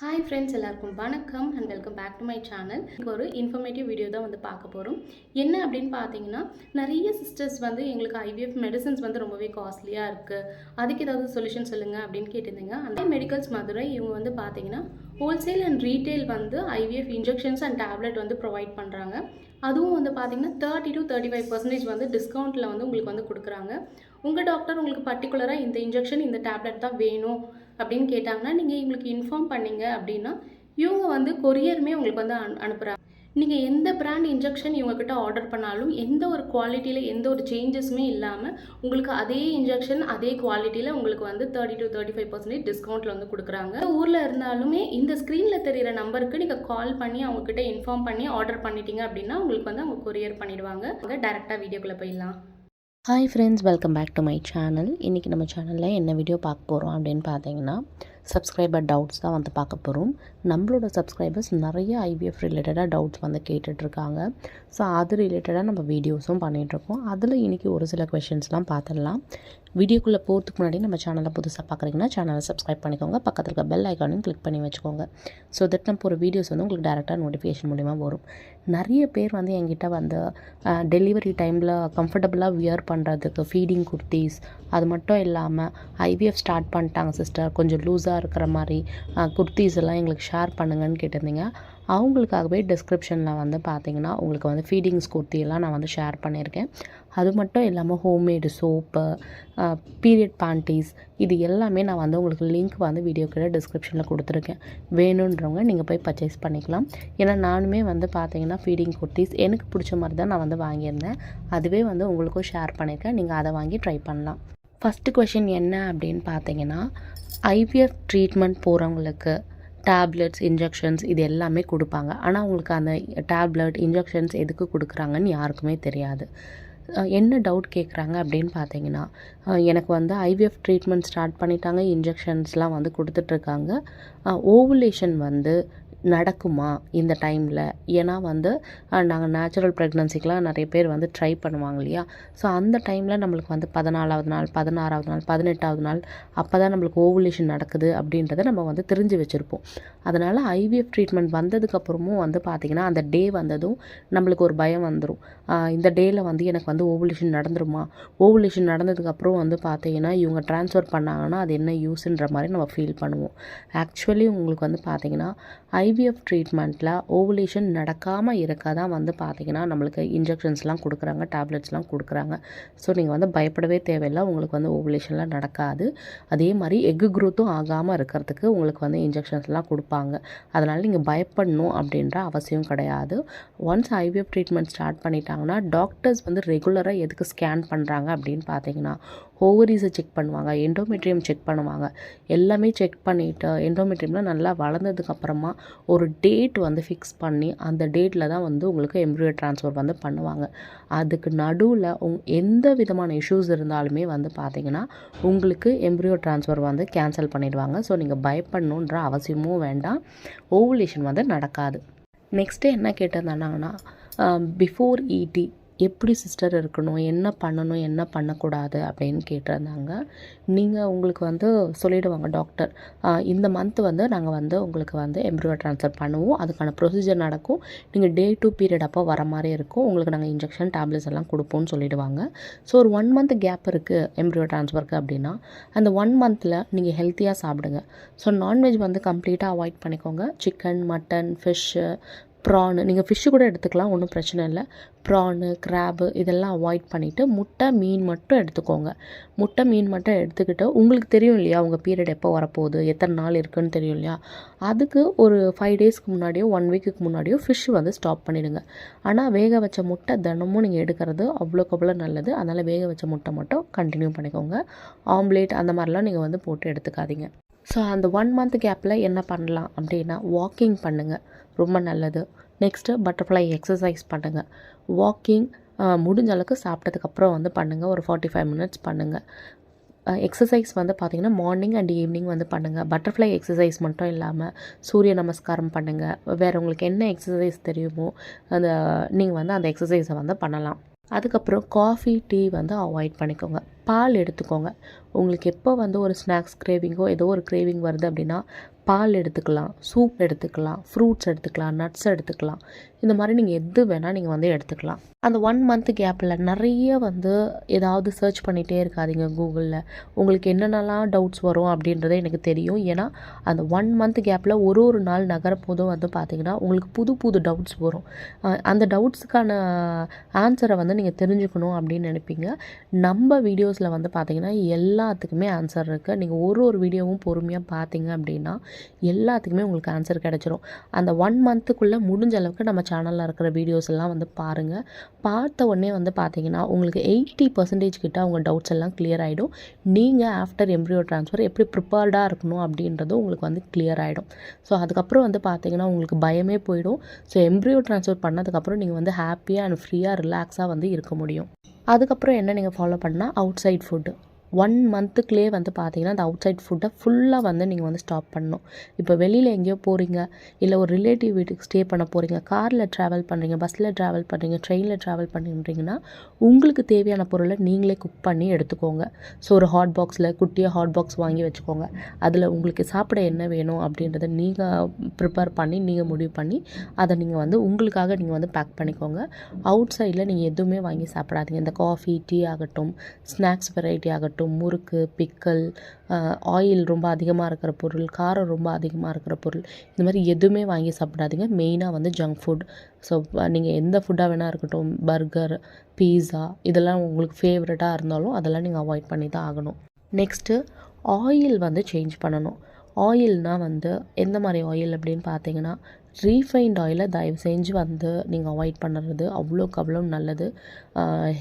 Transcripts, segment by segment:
Hi friends எல்லாருக்கும் வணக்கம் and welcome back to my channel இப்போ ஒரு இன்ஃபர்மேட்டிவ் வீடியோ தான் வந்து பார்க்க போகிறோம் என்ன அப்படின்னு பார்த்தீங்கன்னா நிறைய சிஸ்டர்ஸ் வந்து எங்களுக்கு ஐவிஎஃப் மெடிசன்ஸ் வந்து ரொம்பவே காஸ்ட்லியாக இருக்குது அதுக்கு ஏதாவது சொல்யூஷன் சொல்லுங்கள் அப்படின்னு கேட்டிருந்தீங்க. அந்த மெடிக்கல்ஸ் மதுரை இவங்க வந்து பார்த்தீங்கன்னா ஹோல்சேல் அண்ட் ரீட்டைல் வந்து ஐவிஎஃப் இன்ஜெக்ஷன்ஸ் அண்ட் டேப்லெட் வந்து ப்ரொவைட் பண்ணுறாங்க அதுவும் வந்து பார்த்தீங்கன்னா thirty to thirty five percentage வந்து டிஸ்கவுண்ட்டில் வந்து உங்களுக்கு வந்து கொடுக்குறாங்க. உங்கள் டாக்டர் உங்களுக்கு பர்டிகுலராக இந்த இன்ஜெக்ஷன் இந்த டேப்லெட் தான் வேணும். அப்படின்னு கேட்டாங்கன்னா நீங்கள் இவங்களுக்கு இன்ஃபார்ம் பண்ணீங்க அப்படின்னா இவங்க வந்து கொரியருமே உங்களுக்கு வந்து அனு அனுப்புகிறாங்க நீங்கள் எந்த பிராண்ட் இன்ஜெக்ஷன் இவங்கக்கிட்ட ஆர்டர் பண்ணாலும் எந்த ஒரு குவாலிட்டியில் எந்த ஒரு சேஞ்சஸுமே இல்லாமல் உங்களுக்கு அதே இன்ஜெக்ஷன் அதே குவாலிட்டியில் உங்களுக்கு வந்து thirty to thirty five percentage டிஸ்கவுண்ட்டில் வந்து கொடுக்குறாங்க. ஊரில் இருந்தாலுமே இந்த ஸ்க்ரீனில் தெரிகிற நம்பருக்கு நீங்கள் கால் பண்ணி அவங்கக்கிட்ட இன்ஃபார்ம் பண்ணி ஆர்டர் பண்ணிட்டீங்க அப்படின்னா உங்களுக்கு வந்து அவங்க கொரியர் பண்ணிடுவாங்க. அங்கே டேரெக்டாக வீடியோக்குள்ளே போயிடலாம். Hi friends welcome back to my channel இன்றைக்கி நம்ம சேனலில் என்ன வீடியோ பார்க்க போகிறோம் அப்படின்னு பார்த்தீங்கன்னா சப்ஸ்கிரைபர் டவுட்ஸ் தான் வந்து பார்க்க போகிறோம் நம்மளோட சப்ஸ்கிரைபர்ஸ் நிறைய ஐவிஎஃப் ரிலேட்டடாக டவுட்ஸ் வந்து கேட்டுட்ருக்காங்க. ஸோ அது ரிலேட்டடாக நம்ம வீடியோஸும் பண்ணிகிட்ருக்கோம் அதில் இன்றைக்கி ஒரு சில கொஷின்ஸ்லாம் பார்த்துடலாம் வீடியோக்குள்ளே போகிறதுக்கு முன்னாடி நம்ம சேனலை புதுசாக பார்க்குறீங்கன்னா சேனலை சப்ஸ்கிரைப் பண்ணிக்கோங்க. பக்கத்தில் இருக்க பெல் ஐக்கானையும் கிளிக் பண்ணி வச்சுக்கோங்க. ஸோ தட் நம்ம ஒரு வீடியோஸ் வந்து உங்களுக்கு டேரெக்டாக நோட்டிஃபிகேஷன் மூலிமா வரும். நிறைய பேர் வந்து என்கிட்ட வந்து டெலிவரி டைமில் கம்ஃபர்டபுளாக வியர் பண்ணுறதுக்கு ஃபீடிங் குர்த்திஸ் அது மட்டும் இல்லாமல் ஐவிஎஃப் ஸ்டார்ட் பண்ணிட்டாங்க சிஸ்டர் கொஞ்சம் லூஸாக இருக்கிற மாதிரி குர்த்திஸ் எல்லாம் எங்களுக்கு ஷேர் பண்ணுங்கன்னு கேட்டிருந்தீங்க. அவங்களுக்காகவே டிஸ்கிரிப்ஷனில் வந்து பார்த்தீங்கன்னா உங்களுக்கு வந்து ஃபீடிங்ஸ் குர்த்தியெல்லாம் நான் வந்து ஷேர் பண்ணியிருக்கேன். அது மட்டும் இல்லாமல் ஹோம்மேடு சோப்பு பீரியட் பேண்டீஸ் இது எல்லாமே நான் வந்து உங்களுக்கு லிங்க் வந்து வீடியோ கீழே டிஸ்கிரிப்ஷனில் கொடுத்துருக்கேன். வேணுன்றவங்க நீங்கள் போய் பர்ச்சேஸ் பண்ணிக்கலாம். ஏன்னா நானுமே வந்து பார்த்தீங்கன்னா ஃபீடிங் குர்த்திஸ் எனக்கு பிடிச்ச மாதிரி தான் நான் வந்து வாங்கியிருந்தேன். அதுவே வந்து உங்களுக்கும் ஷேர் பண்ணியிருக்கேன். நீங்கள் அதை வாங்கி ட்ரை பண்ணலாம். ஃபஸ்ட்டு கொஷின் என்ன அப்படின்னு பார்த்தீங்கன்னா ஐவிஎஃப் ட்ரீட்மெண்ட் போகிறவங்களுக்கு டேப்லெட்ஸ் இன்ஜெக்ஷன்ஸ் இது எல்லாமே கொடுப்பாங்க. ஆனால் அவங்களுக்கு அந்த டேப்லெட் இன்ஜெக்ஷன்ஸ் எதுக்கு கொடுக்குறாங்கன்னு யாருக்குமே தெரியாது. என்ன டவுட் கேட்குறாங்க அப்படின்னு பார்த்தீங்கன்னா எனக்கு வந்து ஐவிஎஃப் ட்ரீட்மெண்ட் ஸ்டார்ட் பண்ணிட்டாங்க இன்ஜெக்ஷன்ஸ்லாம் வந்து கொடுத்துட்ருக்காங்க ஓவுலேஷன் வந்து நடக்குமா இந்த டைமில் ஏன்னா வந்து நாங்கள் நேச்சுரல் ப்ரெக்னன்சிக்கெலாம் நிறைய பேர் வந்து ட்ரை பண்ணுவாங்க இல்லையா? ஸோ அந்த டைமில் நம்மளுக்கு வந்து பதினாலாவது நாள் பதினாறாவது நாள் பதினெட்டாவது நாள் அப்போ தான் நம்மளுக்கு ஓவுலேஷன் நடக்குது அப்படின்றத நம்ம வந்து தெரிஞ்சு வச்சுருப்போம். அதனால் ஐவிஎஃப் ட்ரீட்மெண்ட் வந்ததுக்கப்புறமும் வந்து பார்த்திங்கன்னா அந்த டே வந்ததும் நம்மளுக்கு ஒரு பயம் வந்துடும் இந்த டேயில் வந்து எனக்கு வந்து ஓவுலேஷன் நடந்துருமா? ஓவுலேஷன் நடந்ததுக்கப்புறம் வந்து பார்த்திங்கன்னா இவங்க ட்ரான்ஸ்ஃபர் பண்ணாங்கன்னா அது என்ன யூஸ்ன்ற மாதிரி நம்ம ஃபீல் பண்ணுவோம். ஆக்சுவலி உங்களுக்கு வந்து பார்த்திங்கன்னா ஐ ஐவிஎஃப் ட்ரீட்மெண்ட்டில் ஓவுலேஷன் நடக்காமல் இருக்க தான் வந்து பார்த்தீங்கன்னா நம்மளுக்கு இன்ஜெக்ஷன்ஸ்லாம் கொடுக்குறாங்க டேப்லெட்ஸ்லாம் கொடுக்குறாங்க. ஸோ நீங்கள் வந்து பயப்படவே தேவையில்லை. உங்களுக்கு வந்து ஓவுலேஷன்லாம் நடக்காது. அதே மாதிரி எக்கு குரோத்தும் ஆகாமல் இருக்கிறதுக்கு உங்களுக்கு வந்து இன்ஜெக்ஷன்ஸ்லாம் கொடுப்பாங்க. அதனால் நீங்கள் பயப்படணும் அப்படின்ற அவசியம் கிடையாது. ஒன்ஸ் ஐவிஎஃப் ட்ரீட்மெண்ட் ஸ்டார்ட் பண்ணிட்டாங்கன்னா டாக்டர்ஸ் வந்து ரெகுலராக எதுக்கு ஸ்கேன் பண்ணுறாங்க அப்படின்னு பார்த்தீங்கன்னா ஓவரிஸை செக் பண்ணுவாங்க எண்டோமெட்ரியம் செக் பண்ணுவாங்க. எல்லாமே செக் பண்ணிவிட்டு எண்டோமெட்ரியம்லாம் நல்லா வளர்ந்ததுக்கப்புறமா ஒரு டேட் வந்து ஃபிக்ஸ் பண்ணி அந்த டேட்டில் தான் வந்து உங்களுக்கு எம்ப்ராய்டரி ட்ரான்ஸ்ஃபர் வந்து பண்ணுவாங்க. அதுக்கு நடுவில் உங் எந்த விதமான இஷ்யூஸ் இருந்தாலுமே வந்து பார்த்தீங்கன்னா உங்களுக்கு எம்ப்ரியோ ட்ரான்ஸ்ஃபர் வந்து கேன்சல் பண்ணிடுவாங்க. ஸோ நீங்கள் பயப்படணுன்ற அவசியமும் வேண்டாம். ஓவுலேஷன் வந்து நடக்காது. நெக்ஸ்ட்டு என்ன கேட்டிருந்தாங்கன்னா பிஃபோர் இடி எப்படி சிஸ்டர் இருக்கணும்? என்ன பண்ணணும்? என்ன பண்ணக்கூடாது? அப்படின்னு கேட்டிருந்தாங்க. நீங்கள் உங்களுக்கு வந்து சொல்லிவிடுவாங்க டாக்டர் இந்த மந்த் வந்து நாங்கள் வந்து உங்களுக்கு வந்து எம்ப்ரோ ட்ரான்ஸ்ஃபர் பண்ணுவோம். அதுக்கான ப்ரொசீஜர் நடக்கும். நீங்கள் டே டூ பீரியட் அப்போ வர மாதிரி இருக்கும். உங்களுக்கு நாங்கள் இன்ஜெக்ஷன் டேப்லெட்ஸ் எல்லாம் கொடுப்போம்னு சொல்லிடுவாங்க. ஸோ ஒரு ஒன் மந்த் கேப் இருக்குது எம்ப்ரோ ட்ரான்ஸ்ஃபருக்கு அப்படின்னா அந்த ஒன் மந்தில் நீங்கள் ஹெல்த்தியாக சாப்பிடுங்க. ஸோ நான்வெஜ் வந்து கம்ப்ளீட்டாக அவாய்ட் பண்ணிக்கோங்க. சிக்கன் மட்டன் ஃபிஷ்ஷு ப்ரானு நீங்கள் ஃபிஷ்ஷு கூட எடுத்துக்கலாம் ஒன்றும் பிரச்சனை இல்லை. ப்ரானு கிராபு இதெல்லாம் அவாய்ட் பண்ணிவிட்டு முட்டை மீன் மட்டும் எடுத்துக்கோங்க. முட்டை மீன் மட்டும் எடுத்துக்கிட்டு உங்களுக்கு தெரியும் இல்லையா உங்கள் பீரியட் எப்போ வரப்போகுது எத்தனை நாள் இருக்குதுன்னு தெரியும் இல்லையா? அதுக்கு ஒரு ஃபைவ் டேஸ்க்கு முன்னாடியோ ஒன் வீக்குக்கு முன்னாடியோ ஃபிஷ் வந்து ஸ்டாப் பண்ணிவிடுங்க ஆனால் வேக வச்ச முட்டை தினமும் நீங்கள் எடுக்கிறது அவ்வளோக்கு அவ்வளோ நல்லது. அதனால் வேக வச்ச முட்டை மட்டும் கண்டினியூ பண்ணிக்கோங்க. ஆம்லேட் அந்த மாதிரிலாம் நீங்கள் வந்து போட்டு எடுத்துக்காதீங்க. ஸோ அந்த ஒன் மந்த் கேப்பில் என்ன பண்ணலாம் அப்படின்னா வாக்கிங் பண்ணுங்கள் ரொம்ப நல்லது. நெக்ஸ்ட்டு பட்டர்ஃப்ளை எக்ஸசைஸ் பண்ணுங்கள் வாக்கிங் முடிஞ்ச அளவுக்கு சாப்பிட்டதுக்கப்புறம் வந்து பண்ணுங்கள் ஒரு ஃபார்ட்டி ஃபைவ் மினிட்ஸ் பண்ணுங்கள் எக்ஸசைஸ் வந்து பார்த்திங்கன்னா மார்னிங் அண்ட் ஈவினிங் வந்து பண்ணுங்கள் பட்டர்ஃப்ளை எக்ஸசைஸ் மட்டும் இல்லாமல் சூரிய நமஸ்காரம் பண்ணுங்கள் வேறு உங்களுக்கு என்ன எக்ஸசைஸ் தெரியுமோ அந்த நீங்கள் வந்து அந்த எக்ஸசைஸை வந்து பண்ணலாம். அதுக்கப்புறம் காஃபி டீ வந்து அவாய்ட் பண்ணிக்கோங்க. பால் எடுத்துக்கோங்க. உங்களுக்கு எப்போ வந்து ஒரு ஸ்நாக்ஸ் கிரேவிங்கோ ஏதோ ஒரு கிரேவிங் வருது அப்படின்னா பால் எடுத்துக்கலாம் சூப் எடுத்துக்கலாம் ஃப்ரூட்ஸ் எடுத்துக்கலாம் நட்ஸ் எடுத்துக்கலாம். இந்த மாதிரி நீங்கள் எது வேணால் நீங்கள் வந்து எடுத்துக்கலாம். அந்த ஒன் மந்த் கேப்பில் நிறைய வந்து ஏதாவது சர்ச் பண்ணிகிட்டே இருக்காதீங்க கூகுளில். உங்களுக்கு என்னென்னலாம் டவுட்ஸ் வரும் அப்படின்றது எனக்கு தெரியும். ஏன்னா அந்த ஒன் மந்த் கேப்பில் ஒரு ஒரு நாள் நகரப்போதும் வந்து பார்த்திங்கன்னா உங்களுக்கு புது புது டவுட்ஸ் வரும். அந்த டவுட்ஸுக்கான ஆன்சரை வந்து நீங்கள் தெரிஞ்சுக்கணும் அப்படின்னு நினைப்பீங்க. நம்ம வீடியோஸ் வீடியோஸில் வந்து பார்த்தீங்கன்னா எல்லாத்துக்குமே ஆன்சர் இருக்குது நீங்கள் ஒரு ஒரு வீடியோவும் பொறுமையாக பார்த்தீங்க அப்படின்னா எல்லாத்துக்குமே உங்களுக்கு ஆன்சர் கிடச்சிரும். அந்த ஒன் மந்த்துக்குள்ளே முடிஞ்ச அளவுக்கு நம்ம சேனலில் இருக்கிற வீடியோஸ் எல்லாம் வந்து பாருங்கள் பார்த்த உடனே வந்து பார்த்தீங்கன்னா உங்களுக்கு எயிட்டி பர்சன்டேஜ் கிட்ட அவங்க டவுட்ஸ் எல்லாம் கிளியர் ஆகிடும் நீங்கள் ஆஃப்டர் எம்ப்ரியோ ட்ரான்ஸ்ஃபர் எப்படி ப்ரிப்பேர்டாக இருக்கணும் அப்படின்றது உங்களுக்கு வந்து கிளியர் ஆகிடும் ஸோ அதுக்கப்புறம் வந்து பார்த்தீங்கன்னா உங்களுக்கு பயமே போயிடும். ஸோ எம்ப்ரியோ ட்ரான்ஸ்ஃபர் பண்ணதுக்கப்புறம் நீங்கள் வந்து ஹாப்பியாக அண்ட் ஃப்ரீயாக ரிலாக்ஸாக வந்து இருக்க முடியும். அதுக்கப்புறம் என்ன நீங்கள் ஃபாலோ பண்ணால் அவுட் சைட் ஃபுட்டு ஒன் மந்த்துக்குள்ளே வந்து பார்த்தீங்கன்னா அந்த அவுட் சைட் ஃபுட்டை ஃபுல்லாக வந்து நீங்கள் வந்து ஸ்டாப் பண்ணணும். இப்போ வெளியில் எங்கேயோ போகிறீங்க இல்லை ஒரு ரிலேட்டிவ் வீட்டுக்கு ஸ்டே பண்ண போகிறீங்க காரில் ட்ராவல் பண்ணுறீங்க பஸ்ஸில் ட்ராவல் பண்ணுறீங்க ட்ரெயினில் ட்ராவல் பண்ணுறீங்கன்னா உங்களுக்கு தேவையான பொருளை நீங்களே குக் பண்ணி எடுத்துக்கோங்க. ஸோ ஒரு ஹாட் பாக்ஸில் குட்டியாக ஹாட் பாக்ஸ் வாங்கி வச்சுக்கோங்க. அதில் உங்களுக்கு சாப்பிட என்ன வேணும் அப்படின்றத நீங்கள் ப்ரிப்பேர் பண்ணி நீங்கள் முடிவு பண்ணி அதை நீங்கள் வந்து உங்களுக்காக நீங்கள் வந்து பேக் பண்ணிக்கோங்க. அவுட் சைடில் நீங்கள் எதுவுமே வாங்கி சாப்பிடாதீங்க. இந்த காஃபி டீ ஆகட்டும் ஸ்நாக்ஸ் வெரைட்டி ஆகட்டும் முறுக்கு பிக்கல் ஆயில் ரொம்ப அதிகமாக இருக்கிற பொருள் காரம் ரொம்ப அதிகமாக இருக்கிற பொருள் இந்த மாதிரி எதுவுமே வாங்கி சாப்பிடாதீங்க. மெயினாக வந்து ஜங்க் ஃபுட் ஸோ நீங்கள் எந்த ஃபுட்டாக வேணால் இருக்கட்டும் பர்கர் பீஸா இதெல்லாம் உங்களுக்கு ஃபேவரட்டாக இருந்தாலும் அதெல்லாம் நீங்கள் அவாய்ட் பண்ணி தான் ஆகணும். நெக்ஸ்ட்டு ஆயில் வந்து சேஞ்ச் பண்ணணும். ஆயில்னால் வந்து எந்த மாதிரி ஆயில் அப்படின்னு பார்த்தீங்கன்னா ரீஃபைண்ட் ஆயிலை தயவு செஞ்சு வந்து நீங்கள் அவாய்ட் பண்ணுறது அவ்வளோக்கு அவ்வளோ நல்லது.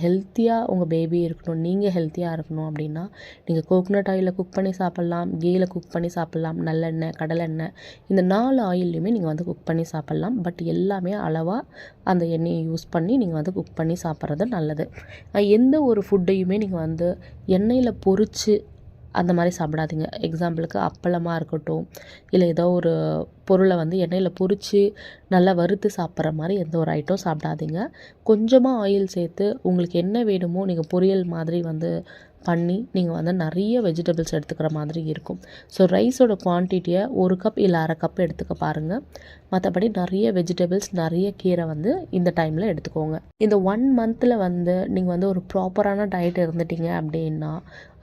ஹெல்த்தியாக உங்கள் பேபி இருக்கணும். நீங்கள் ஹெல்த்தியாக இருக்கணும் அப்படின்னா நீங்கள் கோகோனட் ஆயிலில் குக் பண்ணி சாப்பிட்லாம் கீயில் குக் பண்ணி சாப்பிட்லாம் நல்லெண்ணெய் கடலெண்ணெய் இந்த நாலு ஆயில்லையுமே நீங்கள் வந்து குக் பண்ணி சாப்பிட்லாம். பட் எல்லாமே அளவாக அந்த எண்ணெயை யூஸ் பண்ணி நீங்கள் வந்து குக் பண்ணி சாப்பிட்றது நல்லது. எந்த ஒரு ஃபுட்டையுமே நீங்கள் வந்து எண்ணெயில் பொரித்து அந்த மாதிரி சாப்பிடாதீங்க. எக்ஸாம்பிளுக்கு அப்பளமாக இருக்கட்டும் இல்லை ஏதோ ஒரு பொருளை வந்து எண்ணெயில் பொரித்து நல்லா வறுத்து சாப்பிட்ற மாதிரி எந்த ஒரு ஐட்டம் சாப்பிடாதீங்க. கொஞ்சமாக ஆயில் சேர்த்து உங்களுக்கு என்ன வேணுமோ நீங்கள் பொரியல் மாதிரி வந்து பண்ணி நீங்கள் வந்து நிறைய வெஜிடபிள்ஸ் எடுத்துக்கிற மாதிரி இருக்கும். ஸோ ரைஸோட குவான்டிட்டியை ஒரு கப் இல்லை அரை கப் எடுத்துக்க பாருங்கள் மற்றபடி நிறைய வெஜிடபிள்ஸ் நிறைய கீரை வந்து இந்த டைமில் எடுத்துக்கோங்க. இந்த ஒன் மந்தில் வந்து நீங்கள் வந்து ஒரு ப்ராப்பரான டயட் இருந்துட்டீங்க அப்படின்னா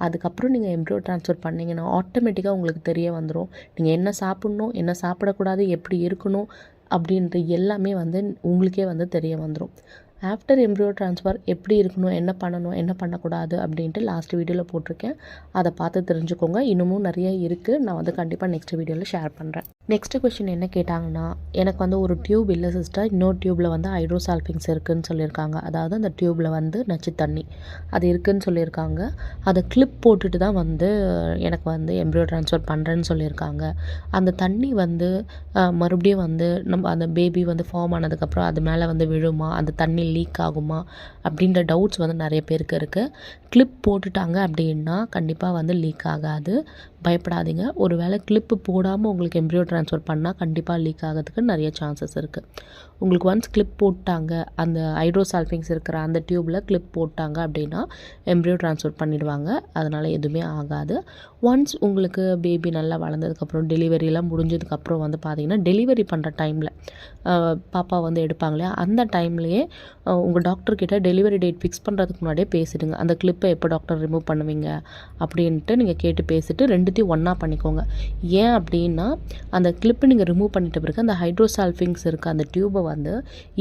அதுக்கப்புறம் நீங்கள் எம்ப்ரோ ட்ரான்ஸ்ஃபர் பண்ணிங்கன்னா ஆட்டோமேட்டிக்காக உங்களுக்கு தெரிய வந்துடும் நீங்கள் என்ன சாப்பிட்ணும் என்ன சாப்பிடக்கூடாது எப்படி இருக்கணும் அப்படின்ற எல்லாமே வந்து உங்களுக்கே வந்து தெரிய வந்துடும் ஆஃப்டர் எம்ப்ரியோ ட்ரான்ஸ்ஃபர் எப்படி இருக்கணும் என்ன பண்ணணும் என்ன பண்ணக்கூடாது அப்படின்ட்டு லாஸ்ட் வீடியோவில் போட்டிருக்கேன். அதை பார்த்து தெரிஞ்சுக்கோங்க. இன்னமும் நிறைய இருக்குது நான் வந்து கண்டிப்பாக நெக்ஸ்ட் வீடியோவில் ஷேர் பண்ணுறேன் நெக்ஸ்ட் கொஷின் என்ன கேட்டாங்கன்னா எனக்கு வந்து ஒரு டியூப் இல்லை சிஸ்டர் இன்னொரு டியூப்பில் வந்து ஹைட்ரோசால்ஃபிங்ஸ் இருக்குதுன்னு சொல்லியிருக்காங்க. அதாவது அந்த டியூப்பில் வந்து நச்சு தண்ணி அது இருக்குதுன்னு சொல்லியிருக்காங்க. அதை கிளிப் போட்டுட்டு தான் வந்து எனக்கு வந்து எம்ப்ரியோ ட்ரான்ஸ்ஃபர் பண்ணுறேன்னு சொல்லியிருக்காங்க. அந்த தண்ணி வந்து மறுபடியும் வந்து நம்ம அந்த பேபி வந்து ஃபார்ம் ஆனதுக்கப்புறம் அது மேலே வந்து விழுமா? அந்த தண்ணி லீக் ஆகுமா அப்படின்ற டவுட்ஸ் வந்து நிறைய பேருக்கு இருக்குது கிளிப் போட்டுட்டாங்க அப்படின்னா கண்டிப்பாக வந்து லீக் ஆகாது. பயப்படாதீங்க. ஒரு வேளை கிளிப்பு போடாமல் உங்களுக்கு எம்ப்ரியோ ட்ரான்ஸ்ஃபர் பண்ணால் கண்டிப்பாக லீக் ஆகிறதுக்கு நிறைய சான்சஸ் இருக்குது உங்களுக்கு ஒன்ஸ் கிளிப் போட்டாங்க அந்த ஹைட்ரோசால்ஃபிங்ஸ் இருக்கிற அந்த டியூப்பில் கிளிப் போட்டாங்க அப்படின்னா எம்ப்ரியோ ட்ரான்ஸ்ஃபர் பண்ணிடுவாங்க. அதனால் எதுவுமே ஆகாது. ஒன்ஸ் உங்களுக்கு பேபி நல்லா வளர்ந்ததுக்கப்புறம் டெலிவரிலாம் முடிஞ்சதுக்கப்புறம் வந்து பார்த்திங்கன்னா டெலிவரி பண்ணுற டைமில் பாப்பா வந்து எடுப்பாங்களே அந்த டைம்லேயே உங்கள் டாக்டர்கிட்ட டெலிவரி டேட் ஃபிக்ஸ் பண்ணுறதுக்கு முன்னாடியே பேசிடுங்க. அந்த கிளிப்பை எப்போ டாக்டர் ரிமூவ் பண்ணுவீங்க அப்படின்ட்டு நீங்கள் கேட்டு பேசிட்டு ரெண்டுத்தையும் ஒன்றா பண்ணிக்கோங்க. ஏன் அப்படின்னா அந்த கிளிப்பை நீங்கள் ரிமூவ் பண்ணிட்ட பிறகு அந்த ஹைட்ரோசால்ஃபிங்ஸ் இருக்க அந்த டியூபை வந்து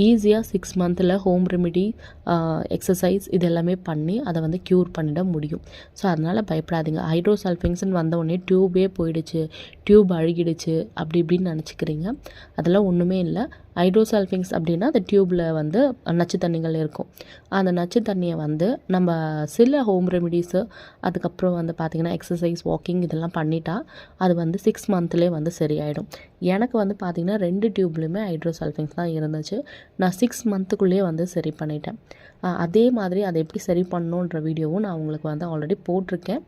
ஈஸியாக சிக்ஸ் மந்தில் ஹோம் ரெமிடி எக்ஸசைஸ் இது எல்லாமே பண்ணி அதை வந்து க்யூர் பண்ணிட முடியும். ஸோ அதனால் பயப்படாதீங்க. ஹைட்ரோசால்ஃபிங்ஸ்னு வந்த உடனே டியூபே போயிடுச்சு. டியூப் அழுகிடுச்சு. அப்படி இப்படின்னு நினச்சிக்கிறீங்க. அதெல்லாம் ஒன்றுமே இல்லை. ஹைட்ரோசால்ஃபிங்ஸ் அப்படின்னா அந்த டியூப்பில் வந்து நச்சு தண்ணிகள் இருக்கும். அந்த நச்சு தண்ணியை வந்து நம்ம சில ஹோம் ரெமிடிஸு அதுக்கப்புறம் வந்து பார்த்திங்கன்னா எக்ஸசைஸ் வாக்கிங் இதெல்லாம் பண்ணிட்டா அது வந்து சிக்ஸ் மந்த்லேயே வந்து சரியாயிடும். எனக்கு வந்து பார்த்திங்கன்னா ரெண்டு டியூப்லையுமே ஹைட்ரோசல்ஃபிங்ஸ் தான் இருந்துச்சு. நான் சிக்ஸ் மந்த்துக்குள்ளேயே வந்து சரி பண்ணிட்டேன். அதே மாதிரி அதை எப்படி சரி பண்ணணுன்ற வீடியோவும் நான் உங்களுக்கு வந்து ஆல்ரெடி போட்டிருக்கேன்.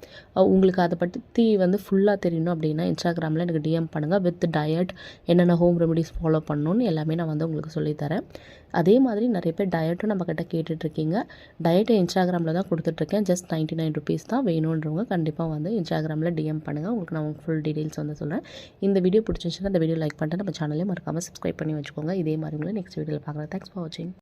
உங்களுக்கு அதை பற்றி வந்து ஃபுல்லாக தெரியணும் அப்படின்னா இன்ஸ்டாகிராமில் எனக்கு டிஎம் பண்ணுங்கள் வித் டயட் என்னென்ன ஹோம் ரெமடிஸ் ஃபாலோ பண்ணணும்னு எல்லாமே நான் வந்து உங்களுக்கு சொல்லித்தரேன் அதே மாதிரி நிறைய பேர் டயட்டும் நம்மக்கிட்ட கேட்டுட்ருக்கீங்க டயட்டை இன்ஸ்டாகிராமில் தான் கொடுத்துட்ருக்கேன். ஜஸ்ட் நைன்ட்டி நைன் ருபீஸ் தான் வேணுன்றவங்க கண்டிப்பாக வந்து இன்ஸ்டாகிராமில் டிஎம் பண்ணுங்கள் உங்களுக்கு நான் ஃபுல் டீட்டெயில்ஸ் வந்து சொல்கிறேன் இந்த வீடியோ பிடிச்சிருந்துச்சுன்னா இந்த வீடியோ லைக் பண்ணிட்டு நம்ம சேனலையும் மறக்காமல் சப்ஸ்கிரைப் பண்ணி வச்சுக்கோங்க. இதே மாதிரி உங்களை நெக்ஸ்ட் வீடியோவில் பார்க்குறேன். தேங்க்ஸ் ஃபார் வாட்சிங்